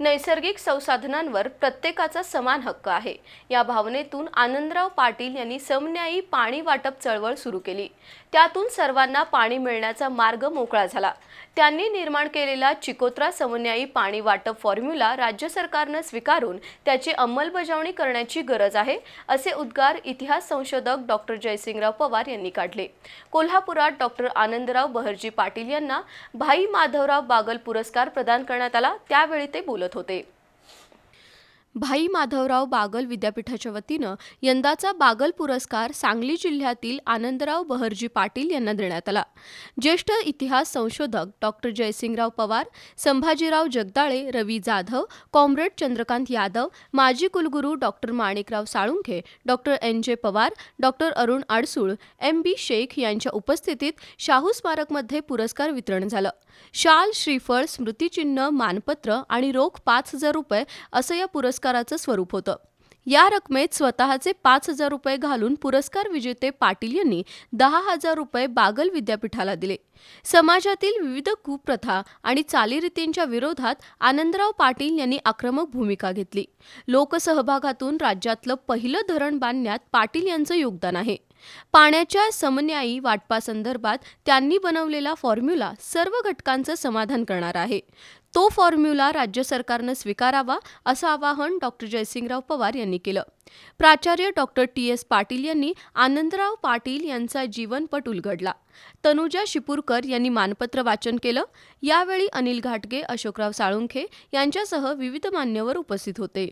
नैसर्गिक संसाधनांवर प्रत्येकाचा समान हक्क आहे. या भावनेतून आनंदराव पाटील यांनी समन्यायी पाणी वाटप चळवळ सुरू केली. त्यातून सर्वांना पाणी मिळण्याचा मार्ग मोकळा झाला. त्यांनी निर्माण केलेला चिकोत्रा समन्यायी पाणी वाटप फॉर्म्युला राज्य सरकारनं स्वीकारून त्याची अंमलबजावणी करण्याची गरज आहे असे उद्गार इतिहास संशोधक डॉक्टर जयसिंगराव पवार यांनी काढले. कोल्हापुरात डॉक्टर आनंदराव बहरजी पाटील यांना भाई माधवराव बागल पुरस्कार प्रदान करण्यात आला. त्यावेळी ते बोलत होते भाई माधवराव बागल विद्यापीठाच्या वतीनं यंदाचा बागल पुरस्कार सांगली जिल्ह्यातील आनंदराव बहरजी पाटील यांना देण्यात आला. ज्येष्ठ इतिहास संशोधक डॉक्टर जयसिंगराव पवार संभाजीराव जगदाळे रवी जाधव कॉम्रेड चंद्रकांत यादव माजी कुलगुरू doctor Manikrao Salunkhe doctor N J Pawar doctor Arun Adsul M B Shaikh यांच्या उपस्थितीत शाहू स्मारकमध्ये पुरस्कार वितरण झालं. शाल श्रीफळ स्मृतिचिन्ह मानपत्र आणि रोख पाच हजार रुपये असं या पुरस्काराचं स्वरूप होतं. या रकमेत स्वतःचे पाच हजार रुपये घालून पुरस्कार विजेते पाटील यांनी दहा हजार रुपये बागल विद्यापीठाला दिले. समाजातील विविध कुप्रथा आणि चालीरीतींच्या विरोधात आनंदराव पाटील यांनी आक्रमक भूमिका घेतली. लोकसहभागातून राज्यातलं पहिलं धरण बांधण्यात पाटील यांचं योगदान आहे. पाण्याच्या समन्यायी वाटपासंदर्भात त्यांनी बनवलेला फॉर्म्युला सर्व घटकांचं समाधान करणार आहे. तो फॉर्म्युला राज्य सरकारनं स्वीकारावा असं आवाहन डॉक्टर जयसिंगराव पवार यांनी केलं. प्राचार्य डॉक्टर टी एस पाटील यांनी आनंदराव पाटील यांचा जीवनपट उलगडला. तनुजा शिपूरकर यांनी मानपत्र वाचन केलं. यावेळी अनिल घाटगे अशोकराव साळुंखे यांच्यासह विविध मान्यवर उपस्थित होते.